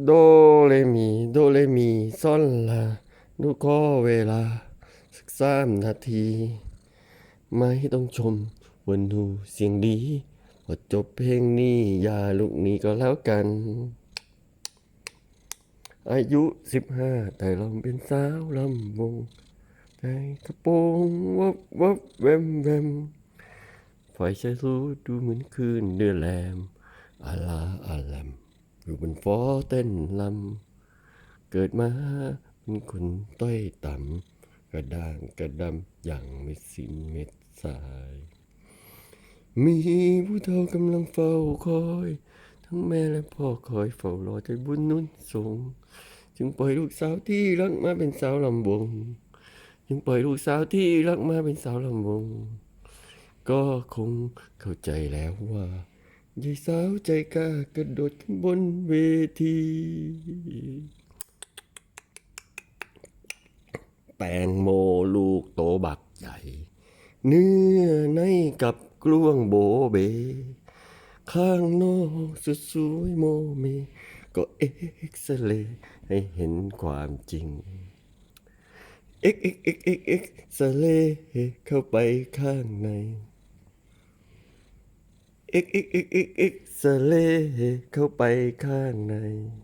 โดเรมีโดเรมีซอนลาดูข้อเวลา สักสามนาที ไม่ต้องชมวันดูเสียงดีพอจบเพลงนี้อย่าลุกนี้ก็แล้วกัน อายุสิบห้าแต่เราเป็นสาวลำวงใส่กระโปรงวับวับแวมแวมไฟใช้รู้ดูเหมือนคืนเดือนแรมอาลาอาแลม อยู่บนฟอเต้นลำ เกิดมาเป็นคนต้อยต่ำ กระด้างกระดำอย่างไม่สิ้นเม็ดสาย มีผู้เฒ่ากำลังเฝ้าคอย ทั้งแม่และพ่อคอยเฝ้ารอใจบุญนุ่นสูง จึงปล่อยลูกสาวที่รักมาเป็นสาวลำวง จึงปล่อยลูกสาวที่รักมาเป็นสาวลำวง ก็คงเข้าใจแล้วว่า ยายสาวใจกล้ากระโดดขึ้นบนเวที แตงโมลูกโตบักใหญ่ เนื้อในกับกล้วงโบเบ ข้างนอกสุดสวยโมเม ก็เอ็กซเรย์ให้เห็นความจริงเอ็กเอ็กเอ็กเอ็กเอ็กซเรย์เข้าไปข้างใน เอ็กเอ็กเอ็กเอ็กเอ็กซเรย์เข้าไปข้างใน